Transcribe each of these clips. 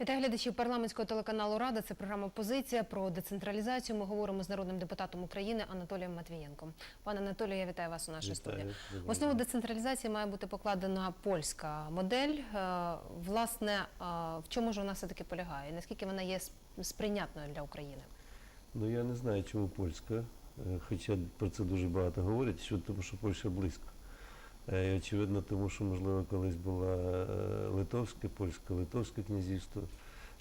Вітаю глядачів парламентського телеканалу Рада. Це програма Позиція про децентралізацію. Ми говоримо з народним депутатом України Анатолієм Матвієнком. Пане Анатолію, я вітаю вас у нашій Вітаю. студії. В основу децентралізації має бути покладена польська модель. Е, Власне, е, в чому ж вона все таки полягає? Наскільки вона є сприйнятною для України? Ну я не знаю, чому польська, е, хоча про це дуже багато говорять, що тому що Польща близько. Е, І очевидно, тому що, можливо, колись була е, литовське, польське, литовське князівство.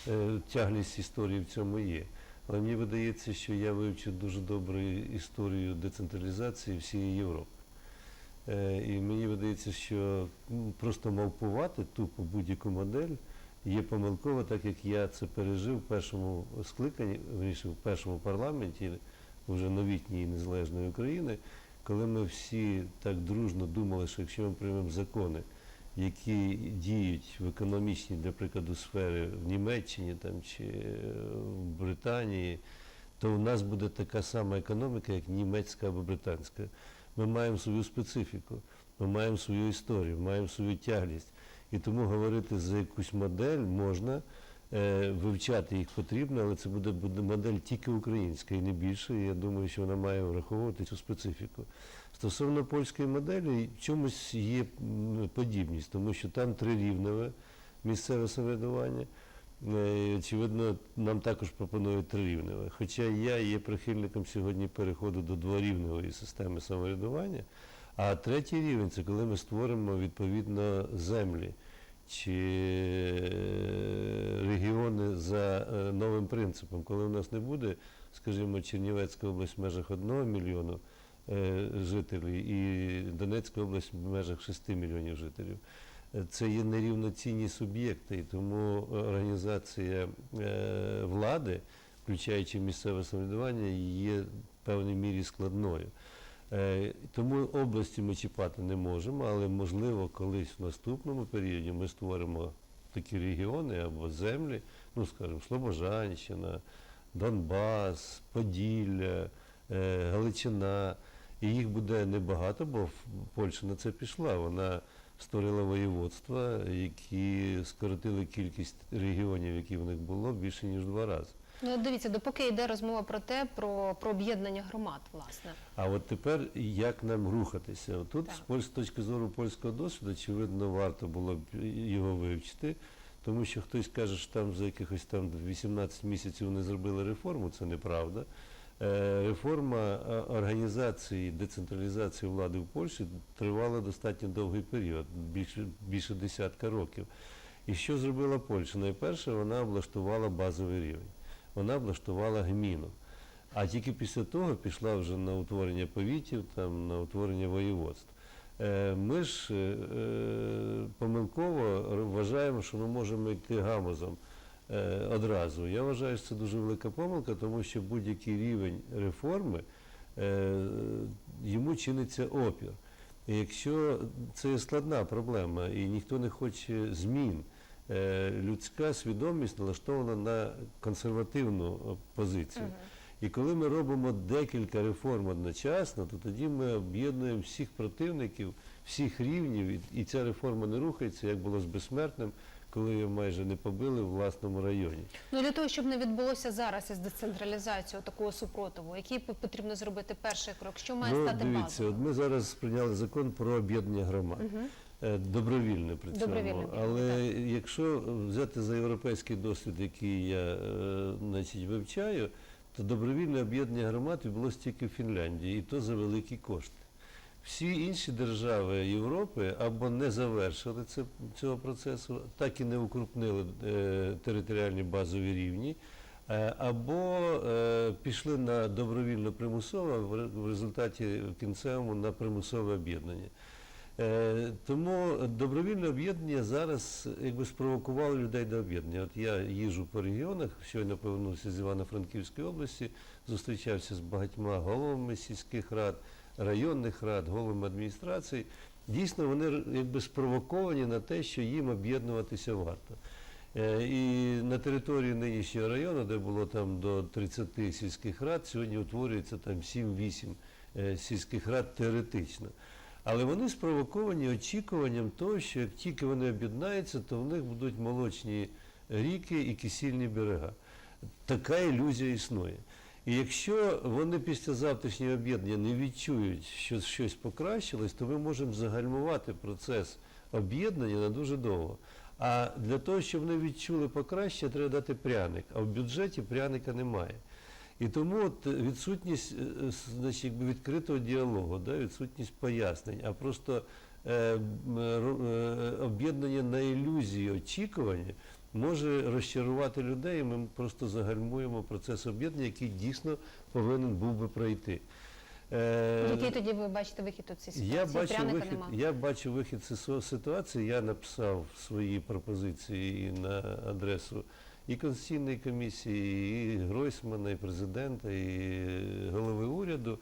Е, Тяглість історії в цьому є. Але мені видається, що я вивчив дуже добре історію децентралізації всієї Європи. І мені видається, що просто мавпувати тупо будь-яку модель є помилково, так як я це пережив в першому скликанні, в першому парламенті вже новітньої незалежної України, коли ми всі так дружно думали, що якщо ми приймемо закони, які діють в економічній, для прикладу, сфері в Німеччині там, чи в Британії, то у нас буде така сама економіка, як німецька або британська. Ми маємо свою специфіку, ми маємо свою історію, маємо свою тяглість. І тому говорити за якусь модель можна, вивчати їх потрібно, але це буде, модель тільки українська і не більше. І я думаю, що вона має враховувати цю специфіку. Стосовно польської моделі, в чомусь є подібність, тому що там трирівневе місцеве самоврядування. Е, Очевидно, нам також пропонують трирівневе. Хоча я є прихильником сьогодні переходу до дворівневої системи самоврядування. А третій рівень це коли ми створимо відповідно землі чи е, регіони за е, новим принципом, коли у нас не буде, скажімо, Чернівецька область в межах 1 мільйону е, жителів і Донецька область в межах 6 мільйонів жителів. Це є нерівноцінні суб'єкти, і тому організація влади, включаючи місцеве самоврядування, є в певній мірі складною. Е, Тому області ми чіпати не можемо, але можливо колись в наступному періоді ми створимо такі регіони або землі, ну скажімо, Слобожанщина, Донбас, Поділля, е, Галичина. І їх буде небагато, бо Польща на це пішла. Вона створила воєводства, які скоротили кількість регіонів, які в них було, більше ніж два рази. Ну дивіться, допоки йде розмова про те, про, про об'єднання громад, власне. А от тепер як нам рухатися? Тут Так. з точки зору польського досвіду, очевидно, варто було б його вивчити, тому що хтось каже, що там за якихось там 18 місяців вони зробили реформу, це неправда. Е, Реформа е, організації, децентралізації влади в Польщі тривала достатньо довгий період, більше, більше десятка років. І що зробила Польща? Найперше, вона облаштувала базовий рівень, вона облаштувала гміну. А тільки після того пішла вже на утворення повітів, там, на утворення воєводств. Е, Ми ж е, е, помилково вважаємо, що ми можемо йти гамузом е, одразу. Я вважаю, що це дуже велика помилка, тому що будь-який рівень реформи йому чиниться опір. Якщо це складна проблема, і ніхто не хоче змін, людська свідомість налаштована на консервативну е, позицію. І коли ми робимо декілька реформ одночасно, то тоді ми об'єднуємо всіх противників, всіх рівнів, і- ця реформа не рухається, як було з безсмертним, коли його майже не побили в власному районі. Ну для того, щоб не відбулося зараз із децентралізацією такого супротиву, який по- потрібно зробити перший крок? Що має ну, стати дивіться, базовим? от ми зараз прийняли закон про об'єднання громад. Е, Добровільне при цьому. Добровільне об'єднання, Але якщо взяти за європейський досвід, який я е, значить, вивчаю, то добровільне об'єднання громад відбулося тільки в Фінляндії, і то за великі кошти. Всі інші держави Європи або не завершили це, цього процесу, так і не укрупнили е, територіальні базові рівні, е, або е, пішли на добровільно примусове, в результаті в кінцевому на примусове об'єднання. Е, Тому добровільне об'єднання зараз якби спровокувало людей до об'єднання. От я їжджу по регіонах, щойно повернувся з Івано-Франківської області, зустрічався з багатьма головами сільських рад, районних рад, головами адміністрацій. Дійсно, вони якби спровоковані на те, що їм об'єднуватися варто. Е, І на території нинішнього району, де було там до 30 сільських рад, сьогодні утворюється там 7-8 е, сільських рад теоретично. Але вони спровоковані очікуванням того, що як тільки вони об'єднаються, то в них будуть молочні ріки і кисільні берега. Така ілюзія існує. І якщо вони після завтрашнього об'єднання не відчують, що щось покращилось, то ми можемо загальмувати процес об'єднання на дуже довго. А для того, щоб вони відчули покращення, треба дати пряник. А в бюджеті пряника немає. І тому от відсутність е, е, значить, відкритого діалогу, да, відсутність пояснень, а просто е, е, об'єднання на ілюзії очікування може розчарувати людей, і ми просто загальмуємо процес об'єднання, який дійсно повинен був би пройти. Е, Який тоді ви бачите вихід у цій ситуації? я бачу, вихід, я бачу вихід з ситуації. Я написав свої пропозиції на адресу і Конституційної комісії, і Гройсмана, і президента, і голови уряду.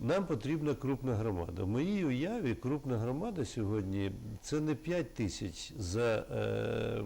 Нам потрібна крупна громада. В моїй уяві крупна громада сьогодні це не 5 тисяч за е,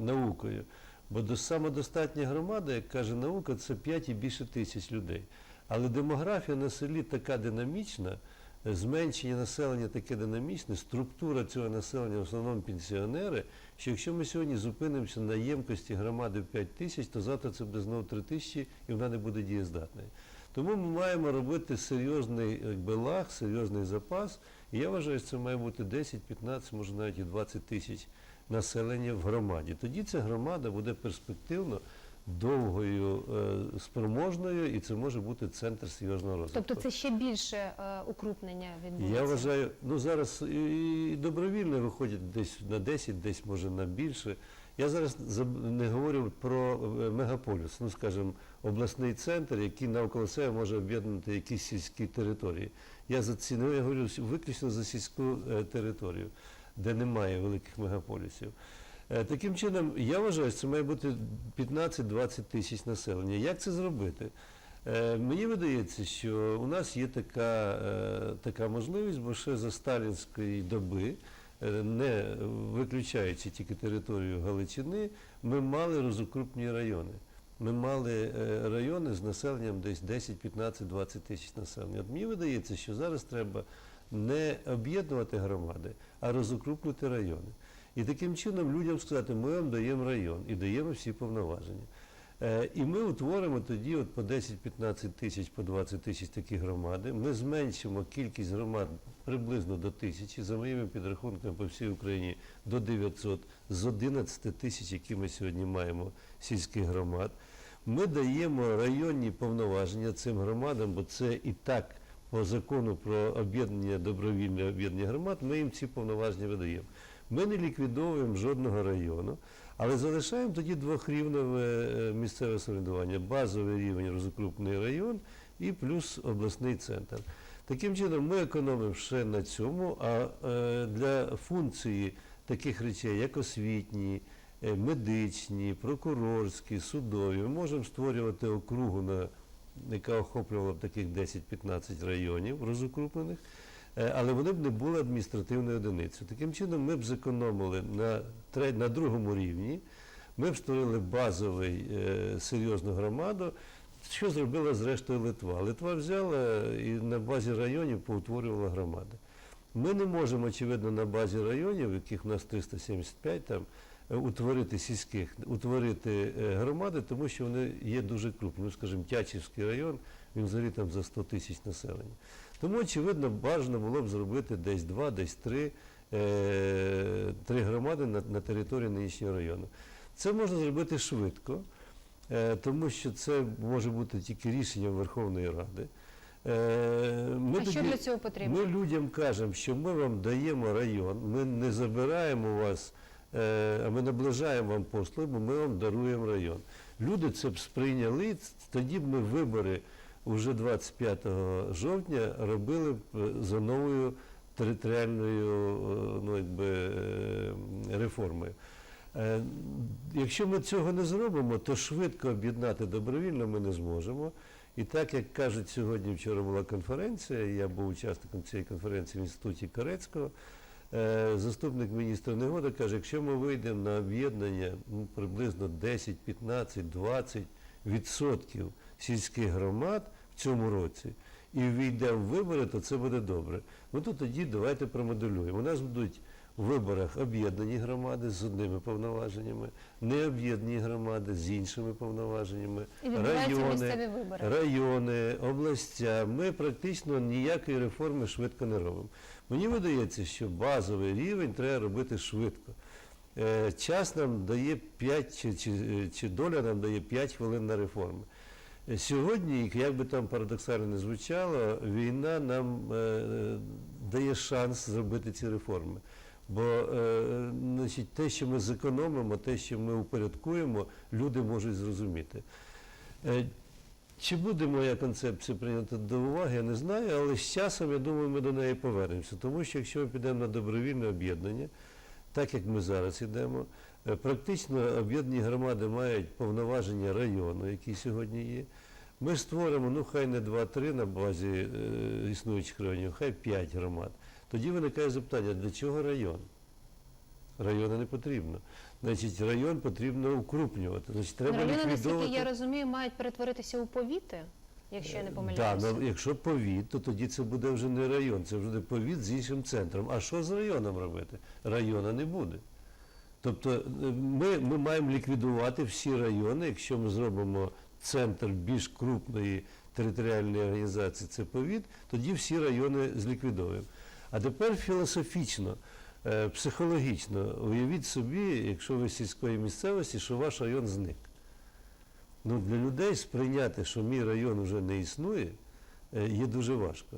наукою. Бо до самодостатня громада, як каже наука, це 5 і більше тисяч людей. Але демографія на селі така динамічна, е, зменшення населення таке динамічне, структура цього населення в основному пенсіонери, що якщо ми сьогодні зупинимося на ємкості громади в 5 тисяч, то завтра це буде знову 3 тисячі і вона не буде дієздатною. Тому ми маємо робити серйозний лаг, серйозний запас. І я вважаю, що це має бути 10, 15, може навіть і 20 тисяч населення в громаді. Тоді ця громада буде перспективно довгою, е, спроможною, і це може бути центр серйозного розвитку. Тобто це ще більше е, укрупнення відбудеться? Я вважаю, ну зараз і добровільно виходять десь на 10, десь може на більше. Я зараз не говорю про е, мегаполіс, ну скажімо, обласний центр, який навколо себе може об'єднати якісь сільські території. Я за ці, ну, я говорю виключно за сільську територію, де немає великих мегаполісів. Е, Таким чином, я вважаю, що це має бути 15-20 тисяч населення. Як це зробити? Е, Мені видається, що у нас є така, е, така можливість, бо ще за сталінської доби, не виключаючи тільки територію Галичини, ми мали розукрупні райони. Ми мали райони з населенням десь 10, 15, 20 тисяч населення. От мені видається, що зараз треба не об'єднувати громади, а розукрупнити райони. І таким чином людям сказати, ми вам даємо район і даємо всі повноваження. Е, І ми утворимо тоді от по 10-15 тисяч, по 20 тисяч такі громади. Ми зменшимо кількість громад приблизно до тисячі, за моїми підрахунками по всій Україні до 900, з 11 тисяч, які ми сьогодні маємо сільських громад. Ми даємо районні повноваження цим громадам, бо це і так по закону про об'єднання, добровільне об'єднання громад, ми їм ці повноваження видаємо. Ми не ліквідовуємо жодного району, але залишаємо тоді двохрівневе е, місцеве самоврядування, базовий рівень розукрупний район і плюс обласний центр. Таким чином, ми економимо ще на цьому, а е, для функції таких речей, як освітні, е, медичні, прокурорські, судові, ми можемо створювати округу, яка охоплювала б таких 10-15 районів розукрупнених. Е, але вони б не були адміністративною одиницею. Таким чином, ми б зекономили на, на другому рівні, ми б створили базовий е, серйозну громаду, що зробила зрештою Литва. Литва взяла і на базі районів поутворювала громади. Ми не можемо, очевидно, на базі районів, яких в нас 375 там, е, утворити сільських, утворити громади, тому що вони є дуже крупні. Ну, скажімо, Тячівський район, він взагалі там за 100 тисяч населення. Тому, очевидно, бажано було б зробити десь два, десь три, е, три громади на, на території нинішнього району. Це можна зробити швидко, е, тому що це може бути тільки рішенням Верховної Ради. Е, ми А що тоді- для цього потрібно? ми людям кажемо, що ми вам даємо район, ми не забираємо вас, е, а ми наближаємо вам послуги, бо ми вам даруємо район. Люди це б сприйняли, тоді б ми вибори вже 25 жовтня робили е, за новою територіальною е, ну, якби, е, реформою. Якщо ми цього не зробимо, то швидко об'єднати добровільно ми не зможемо. І так, як кажуть, сьогодні вчора була конференція, я був учасником цієї конференції в інституті Корецького, заступник міністра Негода каже, якщо ми вийдемо на об'єднання ну, приблизно 10, 15, 20 відсотків сільських громад в цьому році і війдемо в вибори, то це буде добре. Ну то тоді давайте промоделюємо. У нас будуть в виборах об'єднані громади з одними повноваженнями, необ'єднані громади з іншими повноваженнями, І відбуваються місцеві вибори. райони, областя. Ми практично ніякої реформи швидко не робимо. Мені видається, що базовий рівень треба робити швидко. Е, Час нам дає 5, чи, чи, чи доля нам дає 5 хвилин на реформи. Сьогодні, як би там парадоксально не звучало, війна нам е, дає шанс зробити ці реформи. Бо е, значить, те, що ми зекономимо, те, що ми упорядкуємо, люди можуть зрозуміти. Е, Чи буде моя концепція прийнята до уваги, я не знаю, але з часом, я думаю, ми до неї повернемося. Тому що якщо ми підемо на добровільне об'єднання, так як ми зараз йдемо, практично об'єднані громади мають повноваження району, які сьогодні є. Ми створимо, ну хай не 2-3 на базі е, існуючих районів, хай 5 громад. Тоді виникає запитання, для чого район? Району не потрібно. Значить, район потрібно укрупнювати. Значить, треба Райони, ліквідовувати. наскільки я розумію, мають перетворитися у повіти, якщо я не Да, помиляюся. ну, якщо повіт, то тоді це буде вже не район, це вже буде повіт з іншим центром. А що з районом робити? Району не буде. Тобто е, ми, ми маємо ліквідувати всі райони, якщо ми зробимо центр більш крупної територіальної організації, це повіт, тоді всі райони зліквідуємо. А тепер філософічно, е, психологічно, уявіть собі, якщо ви сільської місцевості, що ваш район зник. Ну, для людей сприйняти, що мій район вже не існує, е, є дуже важко.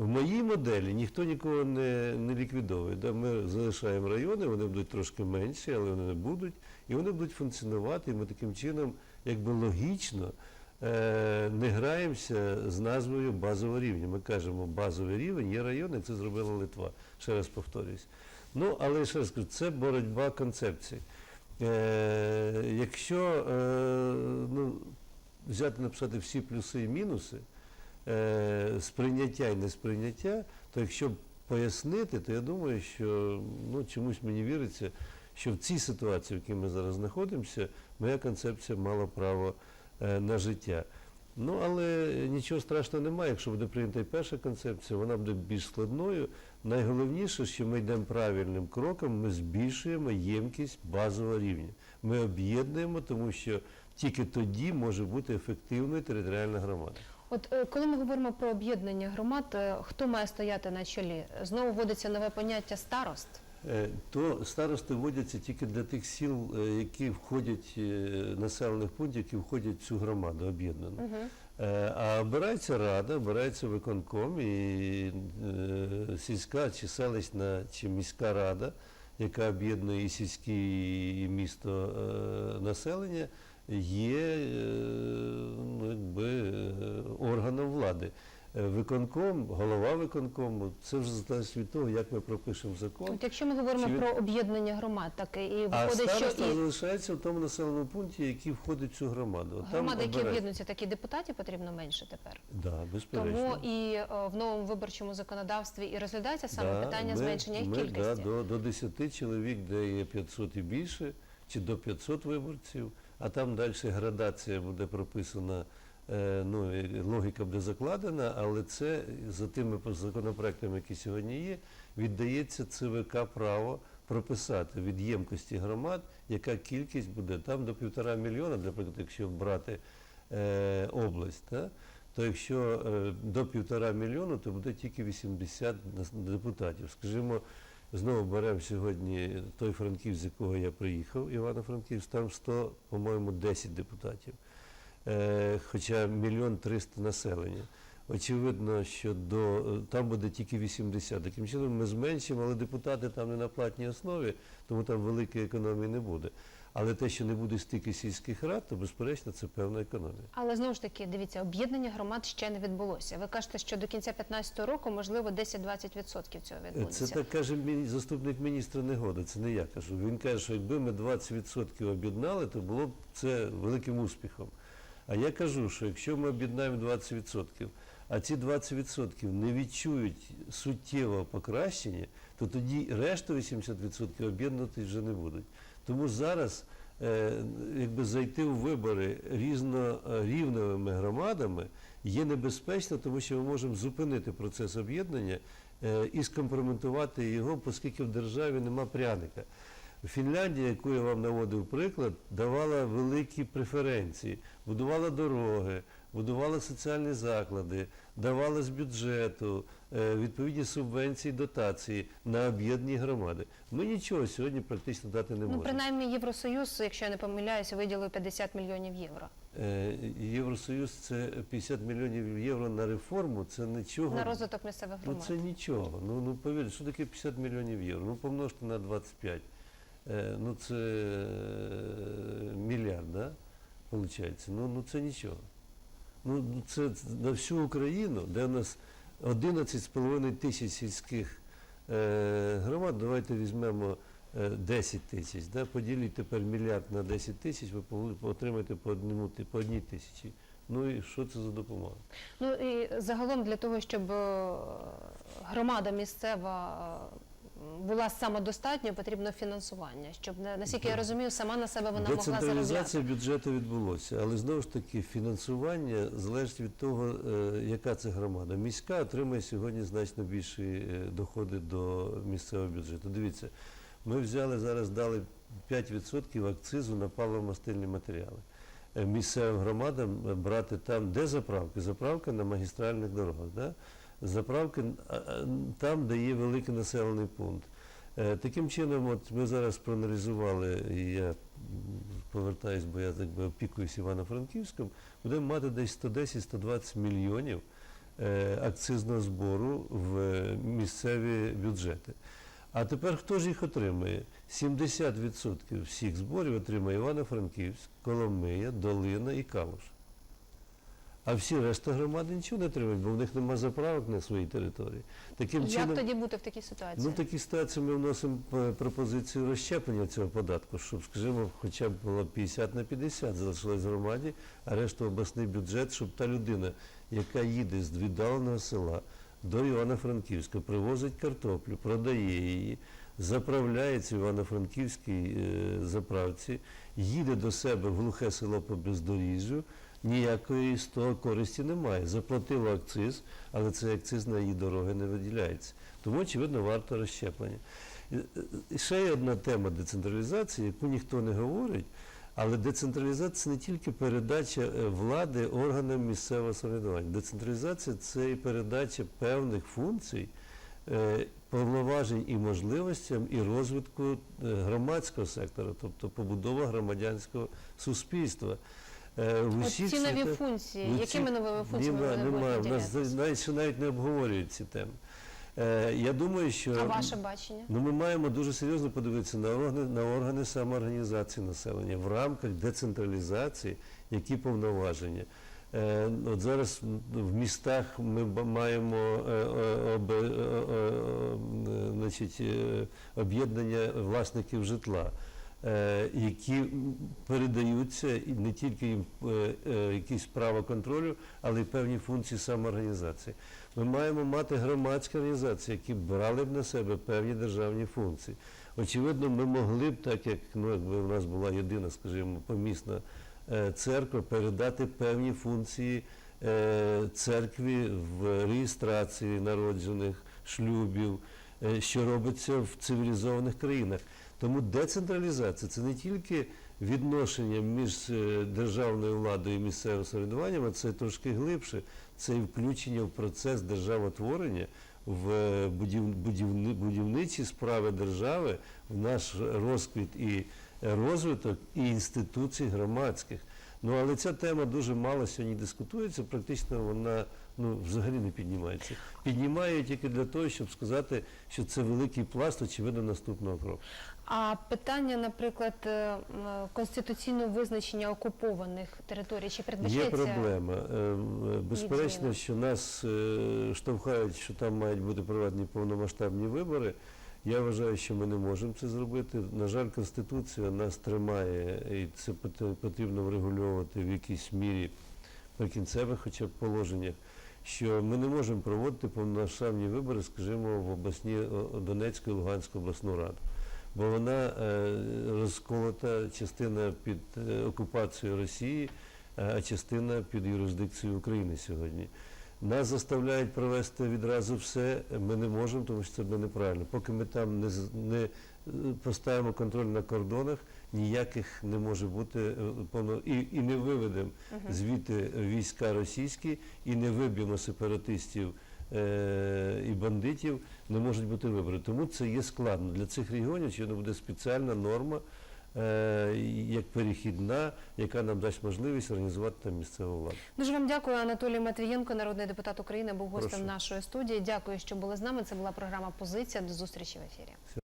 В моїй моделі ніхто нікого не, не ліквідовує. Да? Ми залишаємо райони, вони будуть трошки менші, але вони не будуть, і вони будуть функціонувати, і ми таким чином, якби логічно, е, не граємося з назвою базового рівня. Ми кажемо, базовий рівень є район, як це зробила Литва. Ще раз повторюсь. Ну, але ще раз кажу, це боротьба концепцій. Е, якщо е, ну, взяти написати всі плюси і мінуси, е, сприйняття і несприйняття, то якщо пояснити, то я думаю, що ну, чомусь мені віриться, що в цій ситуації, в якій ми зараз знаходимося, моя концепція мала право е, на життя. Ну, але нічого страшного немає, якщо буде прийнята і перша концепція, вона буде більш складною. Найголовніше, що ми йдемо правильним кроком, ми збільшуємо ємкість базового рівня. Ми об'єднуємо, тому що тільки тоді може бути ефективною територіальна громада. От е, коли ми говоримо про об'єднання громад, е, хто має стояти на чолі? Знову вводиться нове поняття старост. Е, То старости вводяться тільки для тих сіл, які входять, населених пунктів, які входять в цю громаду об'єднану. Е, А обирається рада, обирається виконком і сільська чи селищна чи міська рада, яка об'єднує і сільські, і місто населення, є е, ну, якби, е, органом влади. Е, Виконком, голова виконкому, це вже залежить від того, як ми пропишемо закон. От якщо ми говоримо Чи про об'єднання громад, так і А виходить, що і залишається в тому населеному пункті, який входить в цю громаду. От там громади, які об'єднуються, так і депутатів потрібно менше тепер. Да, безперечно. Тому і е, в новому виборчому законодавстві і розглядається саме Да, питання ми- зменшення їх ми, кількості. Да, до, до 10 чоловік, де є 500 і більше, чи до 500 виборців, а там далі градація буде прописана, е, ну, логіка буде закладена, але це за тими законопроектами, які сьогодні є, віддається ЦВК право прописати від ємкості громад, яка кількість буде там до півтора мільйона, наприклад, якщо брати е, область. Та? то якщо е, до півтора мільйону, то буде тільки 80 нас- депутатів. Скажімо, знову беремо сьогодні той Франків, з якого я приїхав, Івано-Франківськ, там 100, по-моєму, 10 депутатів. Е, хоча мільйон триста населення. Очевидно, що до, там буде тільки 80. Таким чином ми зменшимо, але депутати там не на платній основі, тому там великої економії не буде. Але те, що не буде стільки сільських рад, то безперечно це певна економія. Але знову ж таки, дивіться, об'єднання громад ще не відбулося. Ви кажете, що до кінця 2015 року можливо 10-20% цього відбудеться. Це так каже заступник міністра Негода, це не я кажу. Він каже, що якби ми 20% об'єднали, то було б це великим успіхом. А я кажу, що якщо ми об'єднаємо 20%, а ці 20% не відчують суттєвого покращення, то тоді решту 80% об'єднувати вже не будуть. Тому зараз е, якби зайти у вибори різнорівневими громадами, є небезпечно, тому що ми можемо зупинити процес об'єднання е, і скомпрометувати його, оскільки в державі нема пряника. Фінляндія, яку я вам наводив приклад, давала великі преференції, будувала дороги, будувала соціальні заклади, давала з бюджету е, відповідні субвенції, дотації на об'єднані громади. Ми нічого сьогодні практично дати не Ну, можемо. принаймні, Євросоюз, якщо я не помиляюся, виділив 50 мільйонів євро Е, Євросоюз це 50 мільйонів євро на реформу, це нічого. на розвиток місцевих громад. Ну це нічого. Ну, ну повірте, що таке 50 мільйонів євро? Ну помножте на 25. Е, ну це мільярд, да? Получається. Ну, ну це нічого. Ну це на всю Україну, де у нас 11,5 тисяч сільських е, громад, давайте візьмемо е, 10 тисяч, да? поділіть тепер мільярд на 10 тисяч, ви отримаєте по, одному, по одній тисячі. Ну і що це за допомога? Ну і загалом для того, щоб е, громада місцева е, була самодостатньою, потрібно фінансування, щоб на- наскільки я розумію, сама на себе вона могла заробляти. Бюджету відбулося, але знову ж таки фінансування залежить від того, е, яка це громада. Міська отримує сьогодні значно більші е, доходи до місцевого бюджету. Дивіться, ми взяли зараз, дали 5% акцизу на паливомастильні матеріали. Е, Місцевим громадам брати там, де заправки? Заправки на магістральних дорогах. Да? Заправки а, а, там, де є великий населений пункт. Е, Таким чином, от ми зараз проаналізували, і я повертаюсь, бо я так би опікуюсь Івано-Франківськом, будемо мати десь 110-120 мільйонів е, акцизного збору в е, місцеві бюджети. А тепер хто ж їх отримує? 70% всіх зборів отримує Івано-Франківськ, Коломия, Долина і Калуш. А всі решта громади нічого не отримують, бо в них немає заправок на своїй території. Таким Як чином, тоді бути в такій ситуації? Ну, в такій ситуації ми вносимо е, пропозицію розщеплення цього податку, щоб, скажімо, хоча б було 50 на 50 залишилось громаді, а решту обласний бюджет, щоб та людина, яка їде з віддаленого села до Івано-Франківська, привозить картоплю, продає її, заправляється в Івано-Франківській е, заправці, їде до себе в глухе село по бездоріжжю, ніякої з того користі немає. Заплатила акциз, але цей акциз на її дороги не виділяється. Тому, очевидно, варто розщеплення. І, ще є одна тема децентралізації, яку ніхто не говорить, але децентралізація це не тільки передача е, влади органам місцевого самоврядування. Децентралізація це і передача певних функцій, е, повноважень і можливостям і розвитку е, громадського сектора, тобто побудова громадянського суспільства. Е, в От усіх ці нові функції, Ну, ці- якими новими функціями Нема, вони немає. У нас навіть, навіть не обговорюють ці теми. Е, я думаю, що А ваше бачення? ну, ми маємо дуже серйозно подивитися на органи, на органи самоорганізації населення в рамках децентралізації, які повноваження. Е, от зараз в містах ми маємо е, е, об- е, е, е, значить, е, об'єднання власників житла. Е, Які передаються не тільки їм е, е, якісь права контролю, але й певні функції самоорганізації. Ми маємо мати громадські організації, які брали б на себе певні державні функції. Очевидно, ми могли б, так як ну, якби в нас була єдина, скажімо, помісна церква, передати певні функції церкві в реєстрації народжених шлюбів, що робиться в цивілізованих країнах. Тому децентралізація це не тільки відношення між е, державною владою і місцевим самоврядуванням, а це трошки глибше. Це і включення в процес державотворення в е, будівни, будівничі справи держави, в наш розквіт і е, розвиток і інституцій громадських. Ну але ця тема дуже мало сьогодні дискутується, практично вона ну, взагалі не піднімається. Піднімає тільки для того, щоб сказати, що це великий пласт, очевидно, наступного кроку. А питання, наприклад, е, конституційного визначення окупованих територій чи Є проблема. Ем, Безперечно, що нас е, штовхають, що там мають бути проведені повномасштабні вибори. Я вважаю, що ми не можемо це зробити. На жаль, Конституція нас тримає, і це пот- потрібно врегульовувати в якійсь мірі прикінцевих хоча б положеннях, що ми не можемо проводити повномасштабні вибори, скажімо, в обласні о, Донецьку і Луганську обласну раду. Бо вона е, розколота частина під е, окупацією Росії, е, а частина під юрисдикцією України сьогодні. Нас заставляють провести відразу все. Ми не можемо, тому що це буде неправильно. Поки ми там не, не е, поставимо контроль на кордонах, ніяких не може бути е, повно і, і не виведемо звідти війська російські, і не виб'ємо сепаратистів е, і бандитів, не можуть бути вибори. Тому це є складно. Для цих регіонів чи буде спеціальна норма, е, як перехідна, яка нам дасть можливість організувати там місцеву владу. Дуже вам дякую, Анатолій Матвієнко, народний депутат України, був гостем Прошу. нашої студії. Дякую, що були з нами. Це була програма Позиція. До зустрічі в ефірі.